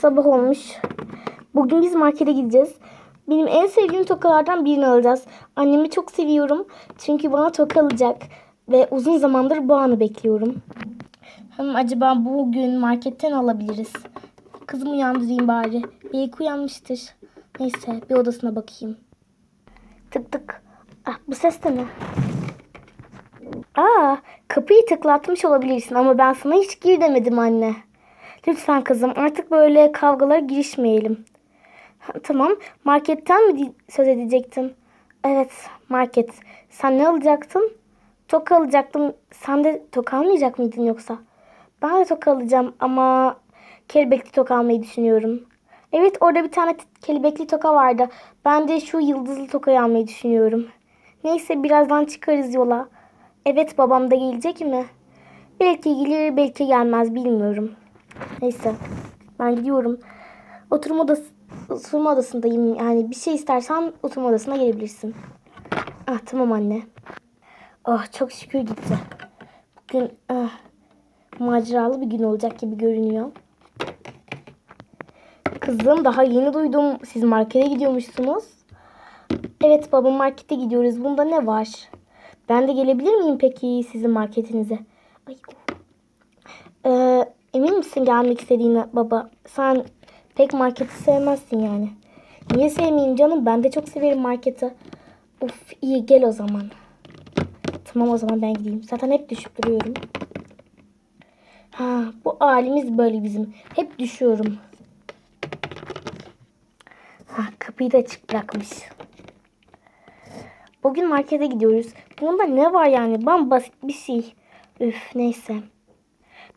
sabah olmuş. Bugün biz markete gideceğiz. Benim en sevdiğim tokalardan birini alacağız. Annemi çok seviyorum. Çünkü bana toka alacak. Ve uzun zamandır bu anı bekliyorum. Hem acaba bugün marketten alabiliriz. Kızımı uyandırayım bari. Belki uyanmıştır. Neyse bir odasına bakayım. Tık tık. Ah bu ses de ne? Aa kapıyı tıklatmış olabilirsin ama ben sana hiç gir demedim anne. Lütfen kızım artık böyle kavgalara girişmeyelim. Tamam marketten mi söz edecektin? Evet market. Sen ne alacaktın? Toka alacaktım. Sen de toka almayacak mıydın yoksa? Ben de toka alacağım ama kelebekli toka almayı düşünüyorum. Evet orada bir tane kelebekli toka vardı. Ben de şu yıldızlı tokayı almayı düşünüyorum. Neyse birazdan çıkarız yola. Evet babam da gelecek mi? Belki gelir belki gelmez bilmiyorum. Neyse ben gidiyorum. Oturma odası, oturma odasındayım. Yani bir şey istersen oturma odasına gelebilirsin. Ah tamam anne. Oh çok şükür gitti. Bugün ah, maceralı bir gün olacak gibi görünüyor. Kızım daha yeni duydum. Siz markete gidiyormuşsunuz. Evet baba markete gidiyoruz. Bunda ne var? Ben de gelebilir miyim peki sizin marketinize? Ay. Ee, emin misin gelmek istediğine baba? Sen pek marketi sevmezsin yani. Niye sevmeyeyim canım? Ben de çok severim marketi. Of iyi gel o zaman. Tamam o zaman ben gideyim. Zaten hep düşüp duruyorum. Ha, bu halimiz böyle bizim. Hep düşüyorum. Ha, kapıyı da açık bırakmış. Bugün markete gidiyoruz. Bunda ne var yani? Bambasit bir şey. Üf neyse.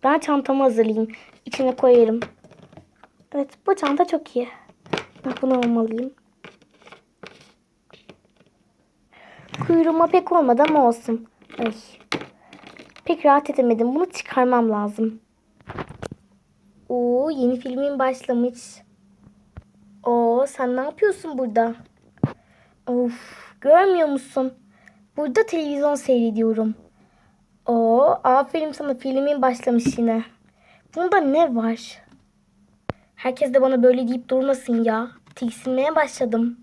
Ben çantamı hazırlayayım. İçine koyarım. Evet bu çanta çok iyi. Ben bunu almalıyım. Kuyruğuma pek olmadı ama olsun. Ay. Pek rahat edemedim. Bunu çıkarmam lazım. Oo yeni filmin başlamış. Oo sen ne yapıyorsun burada? Of görmüyor musun? Burada televizyon seyrediyorum. Oo aferin sana filmin başlamış yine. Bunda ne var? Herkes de bana böyle deyip durmasın ya. Tiksinmeye başladım.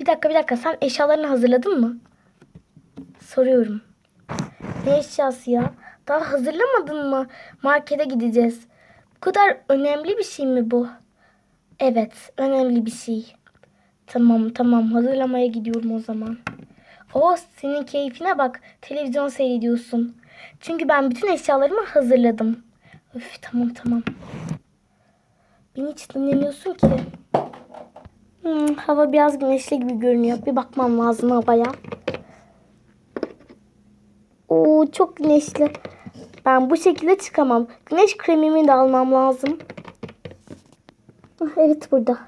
Bir dakika bir dakika sen eşyalarını hazırladın mı? Soruyorum. Ne eşyası ya? Daha hazırlamadın mı? Markete gideceğiz. Bu kadar önemli bir şey mi bu? Evet, önemli bir şey. Tamam, tamam. Hazırlamaya gidiyorum o zaman. O senin keyfine bak. Televizyon seyrediyorsun. Çünkü ben bütün eşyalarımı hazırladım. Öf, tamam tamam. Beni hiç dinlemiyorsun ki. Hmm, hava biraz güneşli gibi görünüyor. Bir bakmam lazım havaya. Oo çok güneşli. Ben bu şekilde çıkamam. Güneş kremimi de almam lazım. Ah, evet burada.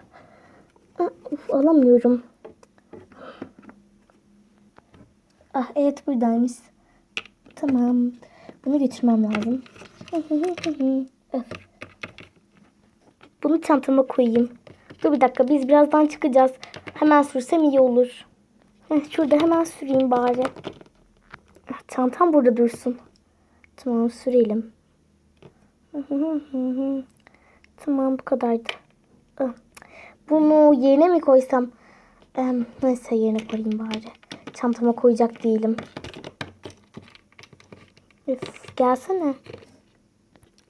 Ah, uf, alamıyorum. Ah evet buradaymış. Tamam. Bunu götürmem lazım. Bunu çantama koyayım. Dur bir dakika biz birazdan çıkacağız. Hemen sürsem iyi olur. Şurada hemen süreyim bari. Ah, Çantam burada dursun. Tamam sürelim. Tamam bu kadardı. Ah, Bunu yerine mi koysam? Neyse yerine koyayım bari. Çantama koyacak değilim. Üf, gelsene.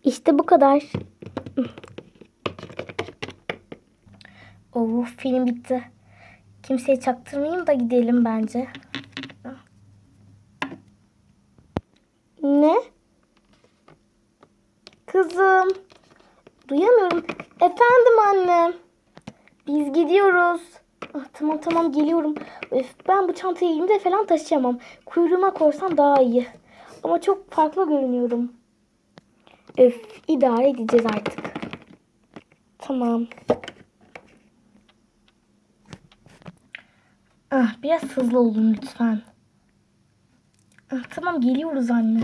İşte bu kadar. Oh film bitti. Kimseye çaktırmayayım da gidelim bence. Ne? Kızım. Duyamıyorum. Efendim anne. Biz gidiyoruz. Ah, tamam tamam geliyorum. Öf, ben bu çantayı elimde falan taşıyamam. Kuyruğuma koysam daha iyi. Ama çok farklı görünüyorum. Öf idare edeceğiz artık. Tamam. Ah, biraz hızlı olun lütfen. Ah, tamam geliyoruz anne.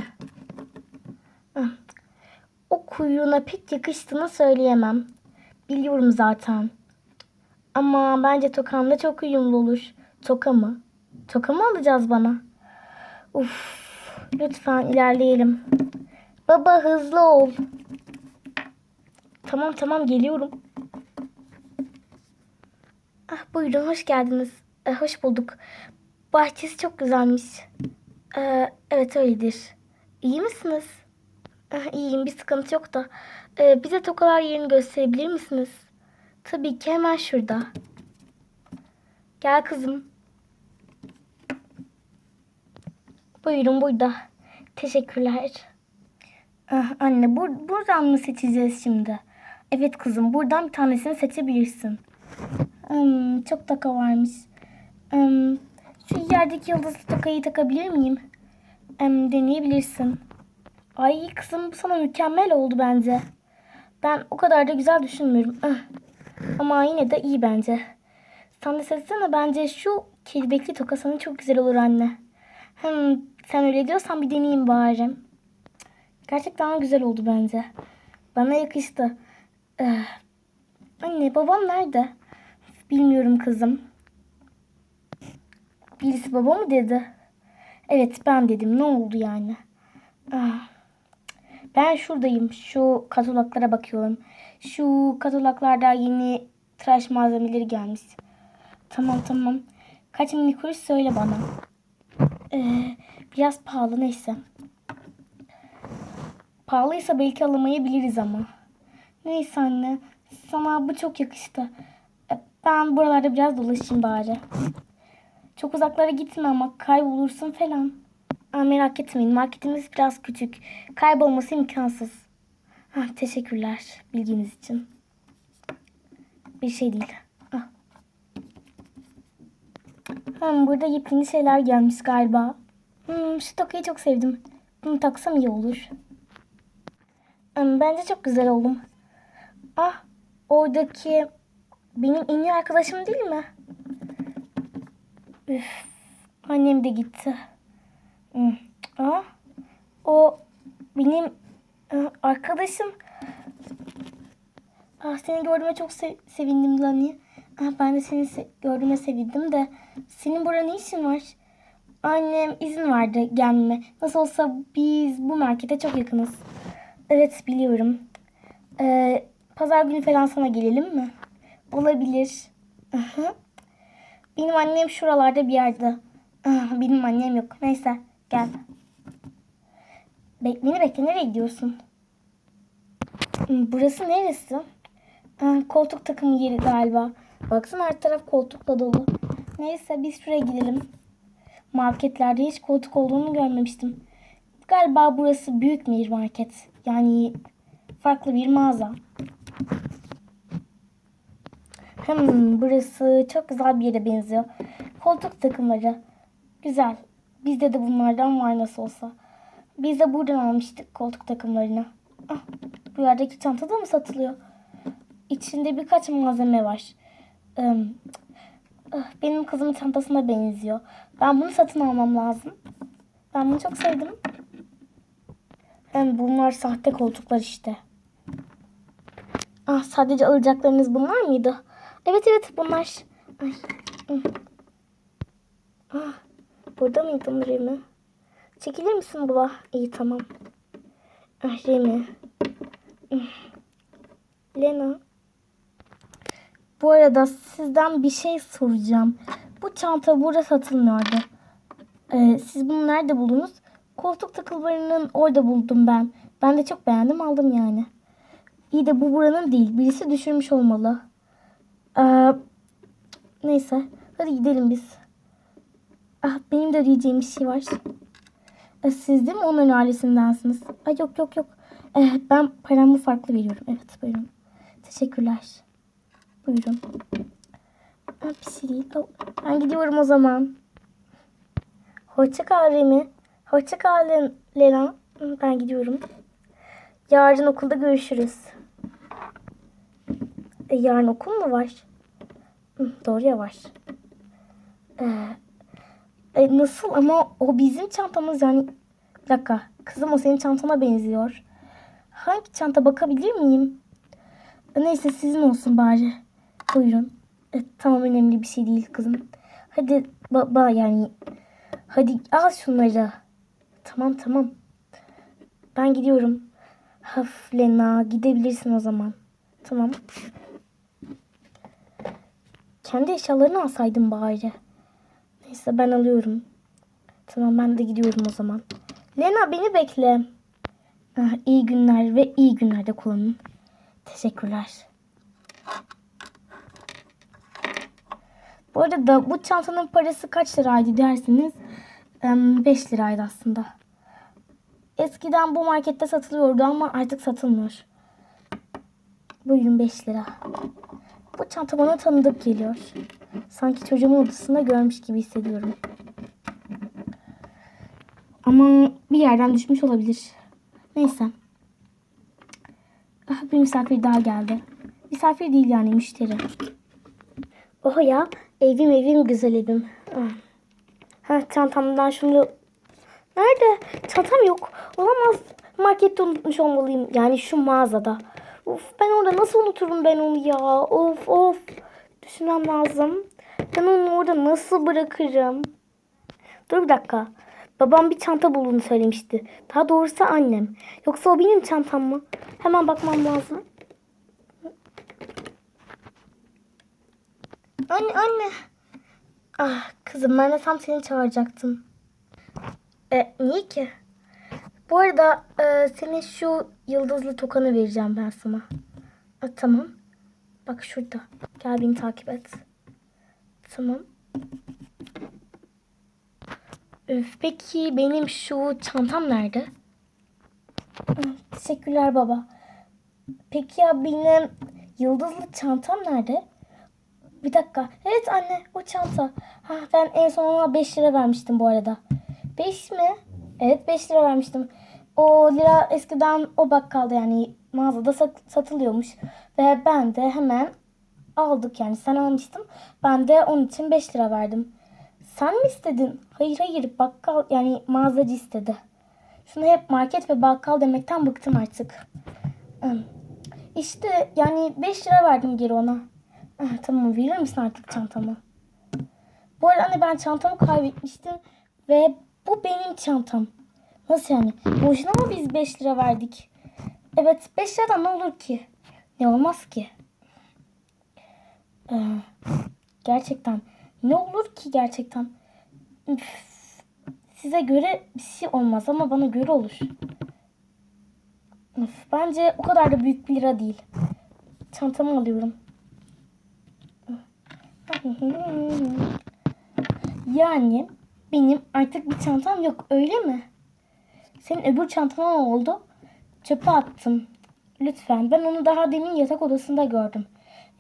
Ah, o kuyruğuna pek yakıştığını söyleyemem. Biliyorum zaten. Ama bence tokamda çok uyumlu olur. Toka mı? Toka mı alacağız bana? Uf, lütfen ilerleyelim. Baba hızlı ol. Tamam tamam geliyorum. Ah buyurun hoş geldiniz. Eh, hoş bulduk. Bahçesi çok güzelmiş. Ee, evet öyledir. İyi misiniz? Ah, iyiyim bir sıkıntı yok da. Ee, bize tokalar yerini gösterebilir misiniz? Tabii ki hemen şurada. Gel kızım. Buyurun burada. Teşekkürler. Ah, anne bur buradan mı seçeceğiz şimdi? Evet kızım buradan bir tanesini seçebilirsin. Hmm, çok taka varmış. Hmm, şu yerdeki yıldızlı takayı takabilir miyim? Hmm, deneyebilirsin. Ay kızım bu sana mükemmel oldu bence. Ben o kadar da güzel düşünmüyorum. Ah. Ama yine de iyi bence. Sen de seçsene bence şu kelebekli toka çok güzel olur anne. Hmm, sen öyle diyorsan bir deneyeyim bari. Gerçekten güzel oldu bence. Bana yakıştı. Eh, Anne babam nerede? Bilmiyorum kızım. Birisi baba mı dedi? Evet ben dedim. Ne oldu yani? Ah. Ben şuradayım. Şu kataloglara bakıyorum. Şu kataloglarda yeni tıraş malzemeleri gelmiş. Tamam tamam. Kaç mini kuruş söyle bana. Ee, biraz pahalı neyse. Pahalıysa belki alamayabiliriz ama. Neyse anne. Sana bu çok yakıştı. E, Ben buralarda biraz dolaşayım bari. Çok uzaklara gitme ama kaybolursun falan. Aa, merak etmeyin marketimiz biraz küçük. Kaybolması imkansız. Ha, teşekkürler bilginiz için. Bir şey değil. Ah. Hmm, burada yepyeni şeyler gelmiş galiba. Hmm, şu tokayı çok sevdim. Bunu taksam iyi olur. Hmm, bence çok güzel oldum. Ah, oradaki benim en iyi arkadaşım değil mi? Üf, annem de gitti. Hmm, Ah, o benim e, arkadaşım. Ah, seni gördüğüme çok se- sevindim Lani. Ah, ben de seni se- gördüğüme sevindim de. Senin burada ne işin var? Annem izin verdi gelmeme. Nasıl olsa biz bu markete çok yakınız. Evet biliyorum. Ee, pazar günü falan sana gelelim mi? Olabilir. Aha. Benim annem şuralarda bir yerde. Ah, Benim annem yok. Neyse gel. Beni bekle nereye gidiyorsun? Hmm, Burası neresi? Ah, koltuk takımı yeri galiba. Baksana her taraf koltukla dolu. Neyse biz şuraya gidelim. Marketlerde hiç koltuk olduğunu görmemiştim. Galiba burası büyük bir market. Yani farklı bir mağaza. Hmm, burası çok güzel bir yere benziyor. Koltuk takımları. Güzel. Bizde de bunlardan var nasıl olsa. Biz de buradan almıştık koltuk takımlarını. Ah, bu yerdeki çanta da mı satılıyor? İçinde birkaç malzeme var. Ah, benim kızımın çantasına benziyor. Ben bunu satın almam lazım. Ben bunu çok sevdim. Hem bunlar sahte koltuklar işte. Ah sadece alacaklarınız bunlar mıydı? Evet evet bunlar. Ay. Ah, burada mıydın Remi? Çekilir misin baba? İyi tamam. Ah Remi. Hı. Lena. Bu arada sizden bir şey soracağım. Bu çanta burada satılmıyordu. Ee, siz bunu nerede buldunuz? Koltuk takılarının orada buldum ben. Ben de çok beğendim aldım yani. İyi de bu buranın değil. Birisi düşürmüş olmalı. Ee, neyse. Hadi gidelim biz. Ah, benim de diyeceğim bir şey var. Ee, siz değil mi onun ailesindensiniz? Ay yok yok yok. Ee, ben paramı farklı veriyorum. Evet buyurun. Teşekkürler. Buyurun. Ah, bir şey değil. Oh, Ben gidiyorum o zaman. Hoşça kal Remi. Hoşça kal Len- Lena. Ben gidiyorum. Yarın okulda görüşürüz. E, yarın okul mu var? Doğru ya var. Ee, e, nasıl ama o bizim çantamız yani. Bir dakika. Kızım o senin çantana benziyor. Hangi çanta bakabilir miyim? E, Neyse sizin olsun bari. Buyurun. E, tamam önemli bir şey değil kızım. Hadi baba yani. Hadi al şunları. Tamam tamam. Ben gidiyorum. Haf Lena gidebilirsin o zaman. Tamam. Kendi eşyalarını alsaydım bari. Neyse ben alıyorum. Tamam ben de gidiyorum o zaman. Lena beni bekle. Ah, iyi günler ve iyi günlerde kullanın. Teşekkürler. Bu arada bu çantanın parası kaç liraydı dersiniz? 5 liraydı aslında. Eskiden bu markette satılıyordu ama artık satılmıyor. Buyurun 5 lira. Bu çanta bana tanıdık geliyor. Sanki çocuğumun odasında görmüş gibi hissediyorum. Ama bir yerden düşmüş olabilir. Neyse. Ah, bir misafir daha geldi. Misafir değil yani müşteri. Oh ya evim evim güzel evim. Ah. Ha çantamdan şunu... Nerede? Çantam yok. Olamaz. Markette unutmuş olmalıyım. Yani şu mağazada. Of ben orada nasıl unuturum ben onu ya? Of of. Düşünmem lazım. Ben onu orada nasıl bırakırım? Dur bir dakika. Babam bir çanta bulduğunu söylemişti. Daha doğrusu annem. Yoksa o benim çantam mı? Hemen bakmam lazım. Anne anne. Ah kızım ben de tam seni çağıracaktım. E, niye ki? Bu arada e, senin şu yıldızlı tokanı vereceğim ben sana. E, tamam. Bak şurada. Gel beni takip et. Tamam. Öf, peki benim şu çantam nerede? Teşekkürler baba. Peki ya benim yıldızlı çantam nerede? Bir dakika. Evet anne o çanta. Ha, ben en son ona 5 lira vermiştim bu arada. 5 mi? Evet 5 lira vermiştim. O lira eskiden o bakkalda yani mağazada sat- satılıyormuş. Ve ben de hemen aldık yani sen almıştın. Ben de onun için 5 lira verdim. Sen mi istedin? Hayır hayır bakkal yani mağazacı istedi. Şunu hep market ve bakkal demekten bıktım artık. İşte yani 5 lira verdim geri ona. Ah, tamam verir misin artık çantamı? Bu arada anne ben çantamı kaybetmiştim ve bu benim çantam. Nasıl yani? Boşuna mı biz 5 lira verdik? Evet 5 liradan ne olur ki? Ne olmaz ki? Ee, gerçekten ne olur ki gerçekten? Üf, size göre bir şey olmaz ama bana göre olur. Üf, bence o kadar da büyük bir lira değil. Çantamı alıyorum. Yani benim artık bir çantam yok öyle mi? Senin öbür çantana ne oldu? Çöpe attım. Lütfen ben onu daha demin yatak odasında gördüm.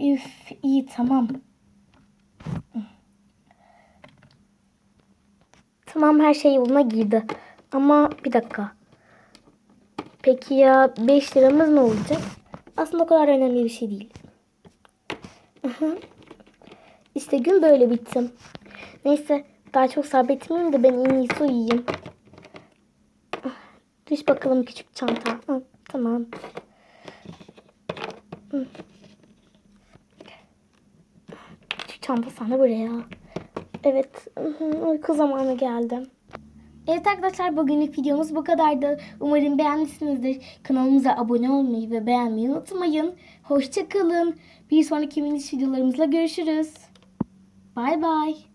Üf iyi tamam. Tamam her şey yoluna girdi. Ama bir dakika. Peki ya 5 liramız ne olacak? Aslında o kadar önemli bir şey değil. İşte gün böyle bitti. Neyse daha çok sabretmeyeyim de ben en iyisi uyuyayım. Ah, Düş bakalım küçük çanta. Hı, tamam. Hı. Küçük çanta sana buraya. Evet uyku zamanı geldi. Evet arkadaşlar bugünlük videomuz bu kadardı. Umarım beğenmişsinizdir. Kanalımıza abone olmayı ve beğenmeyi unutmayın. Hoşçakalın. Bir sonraki mini videolarımızla görüşürüz. Bay bay.